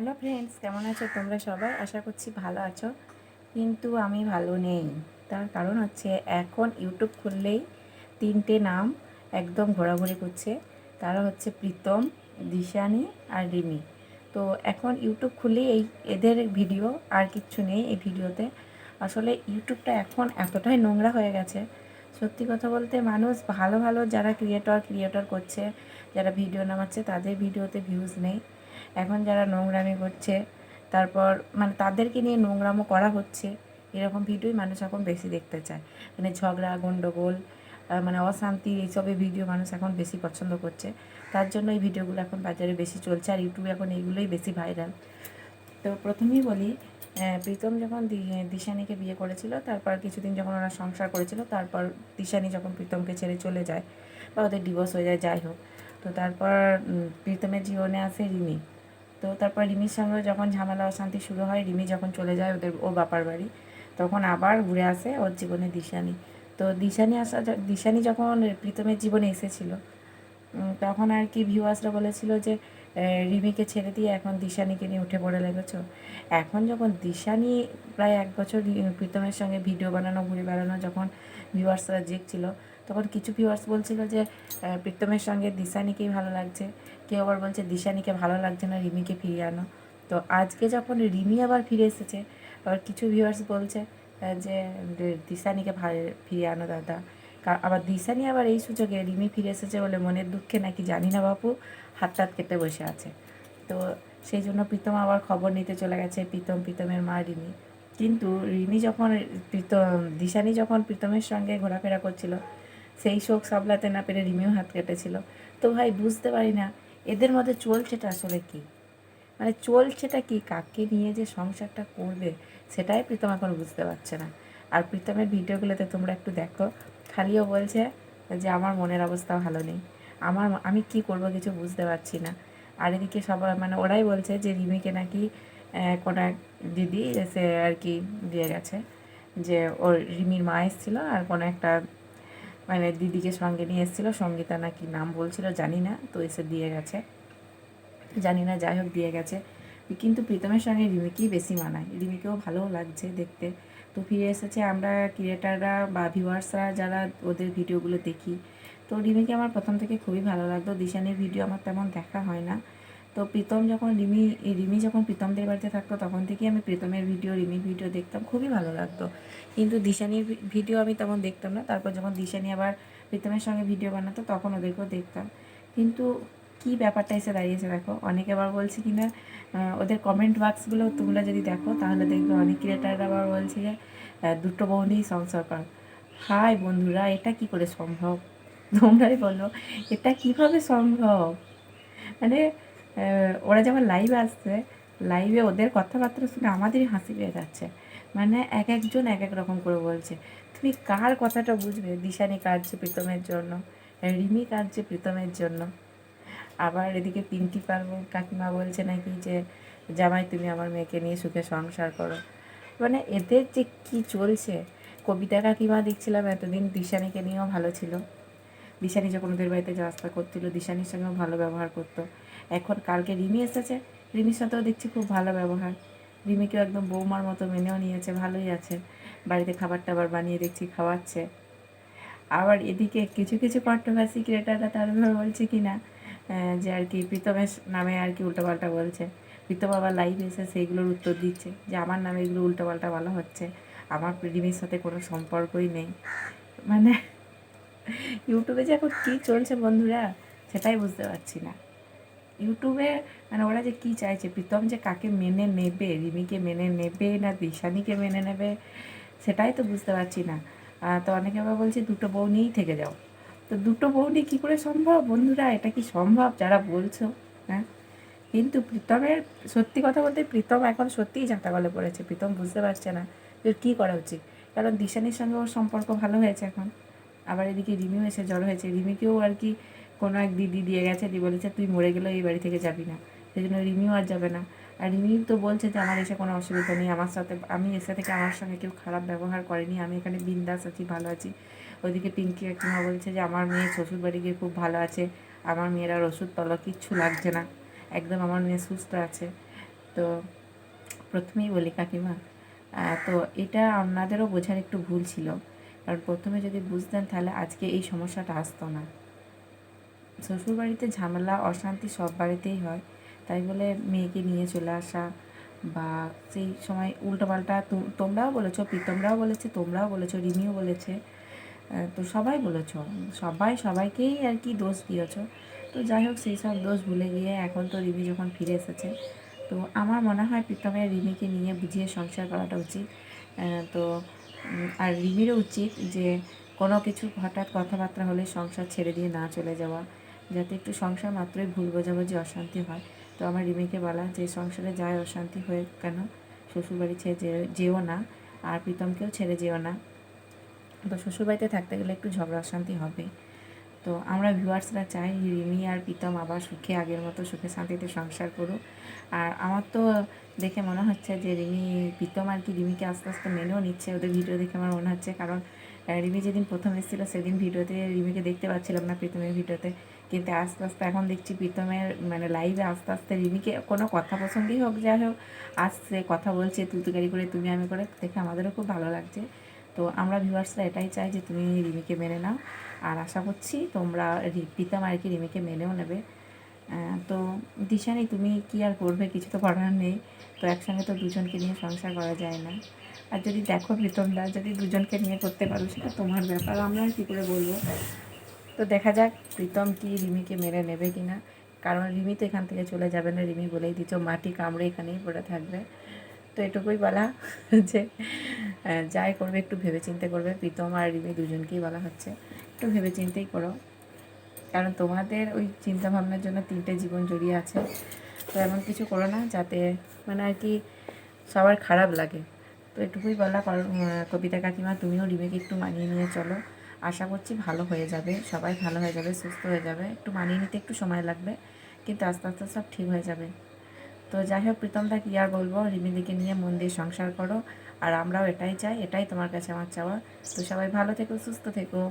Hello friends, কেমন আছো তোমরা সবাই? আশা করছি ভালো আছো। কিন্তু আমি ভালো নেই। তার কারণ হচ্ছে এখন ইউটিউব খুললেই তিনটে নাম একদম ঘোরাঘুরি করছে। তারা হচ্ছে প্রীতম, দিশানি আর রিমি। তো এখন ইউটিউব খুললেই এই এদের ভিডিও আর কিচ্ছু নেই এই ভিডিওতে আসলে ইউটিউবটা এখন এতটাই নোংরা হয়ে গেছে। সত্যি কথা বলতে মানুষ ভালো ভালো যারা ক্রিয়েটর ক্রিয়েটর করছে, যারা ভিডিও নামাচ্ছে, তাদের ভিডিওতে ভিউজ নেই। এখন যারা নোংরামি করছে, তারপর মানে তাদেরকে নিয়ে নোংরামও করা হচ্ছে, এরকম ভিডিওই মানুষ এখন বেশি দেখতে চায়। মানে ঝগড়া গণ্ডগোল মানে অশান্তি এইসবের ভিডিও মানুষ এখন বেশি পছন্দ করছে। তার জন্য এই ভিডিওগুলো এখন বাজারে বেশি চলছে আর ইউটিউবে এখন এইগুলোই বেশি ভাইরাল তো প্রথমেই বলি প্রীতম যখন দিশানিকে বিয়ে করেছিল, তারপর কিছুদিন যখন ওরা সংসার করেছিল, তারপর দিশানি যখন প্রীতমকে ছেড়ে চলে যায় বা ওদের ডিভোর্স হয়ে যায়, যাই হোক তো তারপর প্রীতমের জীবনে আসে রিমি। তো তারপর রিমির সঙ্গে যখন ঝামেলা, অশান্তি শুরু হয়, রিমি যখন চলে যায় ওদের ও বাপার বাড়ি, তখন আবার ঘুরে আসে ওর জীবনে দিশানি। তো দিশানি আসা দিশানি যখন প্রীতমের জীবনে এসেছিল তখন আর কি ভিউয়ার্সরা বলেছিল যে রিমিকে ছেড়ে দিয়ে এখন দিশানিকে নিয়ে উঠে পড়ে লেগেছ। এখন যখন দিশানি প্রায় এক বছর প্রীতমের সঙ্গে ভিডিও বানানো, ঘুরে বেড়ানো যখন ভিউয়ার্সরা দেখছিল তখন কিছু ভিউয়ার্স বলছিল যে প্রীতমের সঙ্গে দিশানিকেই ভালো লাগছে। কেউ আবার বলছে, দিশানিকে ভালো লাগছে না, রিমিকে ফিরিয়ে আনো। তো আজকে যখন রিমি আবার ফিরে এসেছে, আবার কিছু ভিউয়ার্স বলছে যে দিশানিকে ফিরিয়ে আনো দাদা। আবার দিশানি আবার এই সুযোগে রিমি ফিরে এসেছে বলে মনের দুঃখে নাকি জানি না বাপু, হাত টাত কেটে বসে আছে। তো সেই জন্য প্রীতম আবার খবর নিতে চলে গেছে, প্রীতম, প্রীতমের মা রিমি। কিন্তু রিমি যখন, প্রীতম, দিশানি যখন প্রীতমের সঙ্গে ঘোরাফেরা করছিল সেই শোক সামলাতে না পেরে রিমিও হাত কেটেছিল। তো ভাই, বুঝতে পারি না, এদের মধ্যে চলছেটা আসলে কি? মানে চলছেটা কি? কাকে নিয়ে যে সংসারটা করবে? সেটাই প্রীতম এখন বুঝতে পারছে না। আর প্রীতমের ভিডিওগুলোতে তোমরা একটু দেখো। খালিও বলছে যে, আমার মনের অবস্থা ভালো নেই। আমার আমি কি করব কিছু বুঝতে পারছি না। আর এদিকে সবাই মানে ওরাই বলছে যে, রিমিকে নাকি কোনো এক দিদি এসে আর কি দিয়ে গেছে। যে, ওর রিমির মা এসেছিল আর কোনো একটা মানে দিদিকে সঙ্গে নিয়ে এসেছিল, সঙ্গীতা নাকি নাম বলছিল, জানি না, তো এসে দিয়ে গেছে। জানি না, যাই হোক, দিয়ে গেছে। কিন্তু প্রীতমের সঙ্গে রিমিকেই বেশি মানায়। রিমিকেও ভালো লাগছে দেখতে। তো ফিরে এসেছে আমরা ক্রিয়েটাররা বা ভিউয়ার্সরা যারা ওদের ভিডিওগুলো দেখি। তো রিমিকে আমার প্রথম থেকে খুবই ভালো লাগতো। দিশানির ভিডিও আমার তেমন দেখা হয় না। তো প্রীতম যখন রিমি রিমি যখন প্রীতমদের বাড়িতে থাকতো, তখন থেকেই আমি প্রীতমের ভিডিও, রিমির ভিডিও দেখতাম। খুবই ভালো লাগতো। কিন্তু দিশানির ভিডিও আমি তেমন দেখতাম না। তারপর যখন দিশানি আবার প্রীতমের সঙ্গে ভিডিও বানাতো, তখন ওদেরকেও দেখতাম। কিন্তু কি ব্যাপারটা এসে দাঁড়িয়েছে দেখো? অনেকে আবার বলছে কি না ওদের কমেন্ট বাক্সগুলো তোমরা যদি দেখো, তাহলে দেখবে অনেক ক্রিয়েটাররা আবার বলছে যে দুটো বউ সংসার কর। হাই বন্ধুরা, এটা কি করে সম্ভব? তোমরাই বলো, এটা কীভাবে সম্ভব? মানে ওরা যখন লাইভে আসছে লাইভে ওদের কথাবার্তা শুনে আমাদেরই হাসি পেয়ে যাচ্ছে। মানে এক একজন এক এক রকম করে বলছে, তুমি কার কথাটা বুঝবে? দিশানি কাঁদছে প্রীতমের জন্য রিমি কাঁদছে প্রীতমের জন্য। আবার এদিকে পিঙ্কি পারব কাকিমা বলছে নাকি যে, জামাই, তুমি আমার মেয়েকে নিয়ে সুখে সংসার করো। মানে এদের যে কি চলছে? কবিতা কাকিমা দেখছিলাম এতদিন দিশানিকে নিয়েও ভালো ছিল। দিশানি যখন ওদের বাড়িতে যাওয়া করছিল দিশানির সঙ্গেও ভালো ব্যবহার করতো। এখন কালকে রিমি এসেছে, রিমির সাথেও দেখছি খুব ভালো ব্যবহার। রিমিকেও একদম বৌমার মতো মেনেও নিয়েছে, ভালোই আছে। বাড়িতে খাবার টাবার বানিয়ে দেখছি, খাওয়াচ্ছে। আবার এদিকে কিছু কিছু কন্ট্রোভার্সি ক্রিয়েটাররা তারপর বলছে কি না যে আর কি প্রীতমের নামে আর কি উল্টোপাল্টা বলছে। প্রীতম আবার লাইভ এসে সেইগুলোর উত্তর দিচ্ছে, যে আমার নামে এগুলো উল্টোপাল্টা বলা হচ্ছে। আমার রিমির সাথে কোনো সম্পর্কই নেই। মানে ইউটিউবে যে এখন কী চলছে বন্ধুরা, সেটাই বুঝতে পারছি না। ইউটিউবে মানে ওরা যে কী চাইছে, প্রীতম যে কাকে মেনে নেবে, রিমিকে মেনে নেবে না দিশানিকে মেনে নেবে, সেটাই তো বুঝতে পারছি না। তো অনেকে আবার বলছে, দুটো বউ নিয়েই থেকে যাও। তো দুটো বউ নিয়ে কী করে সম্ভব বন্ধুরা? এটা কি সম্ভব? যারা বলছো হ্যাঁ? কিন্তু প্রীতমের, সত্যি কথা বলতে প্রীতম এখন সত্যিই চাঁটা গলে পড়েছে। প্রীতম বুঝতে পারছে না যে কী করা উচিত। কারণ দিশানির সঙ্গে ওর সম্পর্ক ভালো হয়েছে এখন। আবার এদিকে রিমিও এসে জ্বর হয়েছে। রিমিকেও আর কি কোনো এক দিদি দিয়ে গেছে, দিয়ে বলেছে, তুই মরে গেলেও এই বাড়ি থেকে যাবি না। সেই জন্য রিমিও আর যাবে না। আর রিমি তো বলছে যে, আমার এসে কোনো অসুবিধা নেই। আমার সাথে, আমি এসে থেকে আমার সঙ্গে কেউ খারাপ ব্যবহার করেনি। আমি এখানে বিন্দাস আছি, ভালো আছি। ওইদিকে পিঙ্কি একমা বলছে যে, আমার মেয়ে শ্বশুর বাড়ি গিয়ে খুব ভালো আছে। আমার মেয়ের আর ওষুধ তলা কিচ্ছু লাগছে না। একদম আমার মেয়ে সুস্থ আছে। তো প্রথমেই বলি কাকিমা তো এটা আপনাদেরও বোঝার একটু ভুল ছিল। কারণ প্রথমে যদি বুঝতেন তাহলে আজকে এই সমস্যাটা আসতো না। শ্বশুরবাড়িতে ঝামেলা, অশান্তি সব বাড়িতেই হয়। তাই বলে মেয়েকে নিয়ে চলে আসা বা সেই সময় উল্টোপাল্টা তোমরাও বলেছ প্রীতমরাও বলেছে, তোমরাও বলেছ, রিমিও বলেছে তো সবাই বলেছ। সবাই সবাইকেই আর কি দোষ দিয়েছ। তো যাই হোক, সেই সব দোষ ভুলে গিয়ে এখন তো রিমি যখন ফিরে এসেছে, তো আমার মনে হয় প্রীতমের রিমিকে নিয়ে বুঝিয়ে সংসার করাটা উচিত। তো আর রিমিরও উচিত যে কোনো কিছু হঠাৎ কথাবার্তা হলে সংসার ছেড়ে দিয়ে না চলে যাওয়া, যাতে একটু সংসার মাত্রই ভুল বোঝাবুঝি, অশান্তি হয়। তো আমার রিমিকে বলা যে, সংসারে যায় অশান্তি হয়ে কেন? শ্বশুরবাড়ি ছেড়ে যেও না, আর প্রীতমকেও ছেড়ে যেও না। তো শ্বশুরবাড়িতে থাকতে গেলে একটু ঝগড়া, অশান্তি হবে। তো আমরা ভিউয়ার্সরা চাই রিমি আর প্রীতম আবার সুখে, আগের মতো সুখে শান্তিতে সংসার করুক। আর আমার তো দেখে মনে হচ্ছে যে রিমি, প্রীতম আর কি রিমিকে আস্তে আস্তে মেনেও নিচ্ছে ওদের ভিডিও দেখে আমার মনে হচ্ছে। কারণ রিমি যেদিন প্রথম এসেছিল সেদিন ভিডিওতে রিমিকে দেখতে পাচ্ছিলাম না প্রীতমের ভিডিওতে কিন্তু আস্তে আস্তে এখন দেখছি প্রীতমের মানে লাইভে আস্তে আস্তে রিমিকে কোনো কথা প্রসঙ্গেই হোক, যাই হোক, আসছে, কথা বলছে, তুলতুকারি করে, তুমি আমি করে, দেখে আমাদেরও খুব ভালো লাগছে। তো আমরা ভিউয়ার্সরা এটাই চাই যে তুমি রিমিকে মেনে নাও। আশা করছি তোমরা প্রীতম আর কি রিমিকে মেনেও নেবে। তো দিশানি, তুমি কি আর করবে? কিছু তো করার নেই। তো একসঙ্গে তো দুজনকে নিয়ে সংসার করা যায় না। আর যদি দেখো প্রীতমদা, যদি দুজনকে নিয়ে করতে পারো, সেটা তোমার ব্যাপার। আমরা আর কী করে বলব? তো দেখা যাক প্রীতম কি রিমিকে মেরে নেবে কি না। কারণ রিমি তো এখান থেকে চলে যাবে না। রিমি বলেই দিচ্ছ মাটি কামড়ে এখানেই পড়ে থাকবে। তো এটুকুই বলা যে যাই করবে, একটু ভেবে চিন্তে করবে। প্রীতম আর রিমি দুজনকেই বলা হচ্ছে। একটু ভেবে চিন্তেই করো। কারণ তোমাদের ওই চিন্তা ভাবনার জন্য তিনটে জীবন জড়িয়ে আছে। তো এমন কিছু করো না, যাতে মানে আর কি সবার খারাপ লাগে। তো এটুকুই বলা কবিতা কাকিমা, তুমিও রিমেকে একটু মানিয়ে নিয়ে চলো। আশা করছি ভালো হয়ে যাবে, সবাই ভালো হয়ে যাবে, সুস্থ হয়ে যাবে। একটু মানিয়ে নিতে একটু সময় লাগবে, কিন্তু আস্তে আস্তে সব ঠিক হয়ে যাবে। তো যাই হোক প্রীতমদা কি আর বলব? রিমিদিকে নিয়ে মন দিয়ে সংসার করো। আর আমরাও এটাই চাই, এটাই তোমার কাছে আমার চাওয়া। তো সবাই ভালো থেকো, সুস্থ থেকো।